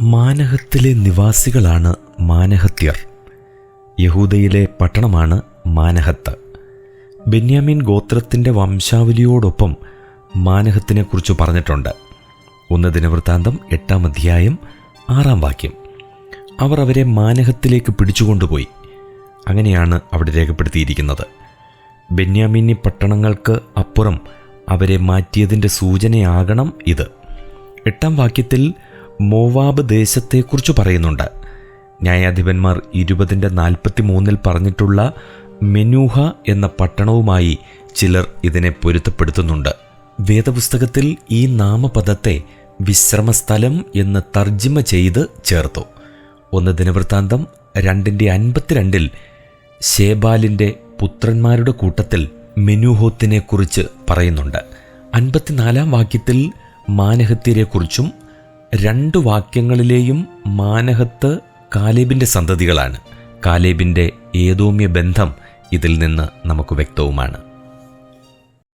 മാനഹത്തിലെ നിവാസികളാണ് മാനഹത്യർ. യഹൂദയിലെ പട്ടണമാണ് മാനഹത്ത്. ബെന്യാമിൻ ഗോത്രത്തിന്റെ വംശാവലിയോടൊപ്പം മാനഹത്തിനെക്കുറിച്ച് പറഞ്ഞിട്ടുണ്ട്. ഒന്ന് ദിനവൃത്താന്തം എട്ടാം അധ്യായം ആറാം വാക്യം. അവർ അവരെ മാനഹത്തിലേക്ക് പിടിച്ചുകൊണ്ടുപോയി. അങ്ങനെയാണ് അവിടെ രേഖപ്പെടുത്തിയിരിക്കുന്നത്. ബെന്യാമിനി പട്ടണങ്ങൾക്ക് അപ്പുറം അവരെ മാറ്റിയതിന്റെ സൂചനയാകണം ഇത്. എട്ടാം വാക്യത്തിൽ മോവാബ് ദേശത്തെക്കുറിച്ച് പറയുന്നുണ്ട്. ന്യായാധിപന്മാർ ഇരുപതിന്റെ നാൽപ്പത്തി മൂന്നിൽ പറഞ്ഞിട്ടുള്ള മെനൂഹ എന്ന പട്ടണവുമായി ചിലർ ഇതിനെ പൊരുത്തപ്പെടുത്തുന്നുണ്ട്. വേദപുസ്തകത്തിൽ ഈ നാമപദത്തെ വിശ്രമസ്ഥലം എന്ന് തർജിമ ചെയ്ത് ചേർത്തു. ഒന്ന് ദിനവൃത്താന്തം രണ്ടിന്റെ അൻപത്തിരണ്ടിൽ ശേബാലിന്റെ പുത്രന്മാരുടെ കൂട്ടത്തിൽ മെനുഹോത്തിനെക്കുറിച്ച് പറയുന്നുണ്ട്. അൻപത്തിനാലാം വാക്യത്തിൽ മാനഹത്യരെക്കുറിച്ചും രണ്ട് വാക്യങ്ങളിലെയും മാനഹത്ത് കാലേബിന്റെ സന്തതികളാണ്. കാലേബിന്റെ ഏതോമ്യ ബന്ധം ഇതിൽ നിന്ന് നമുക്ക് വ്യക്തവുമാണ്.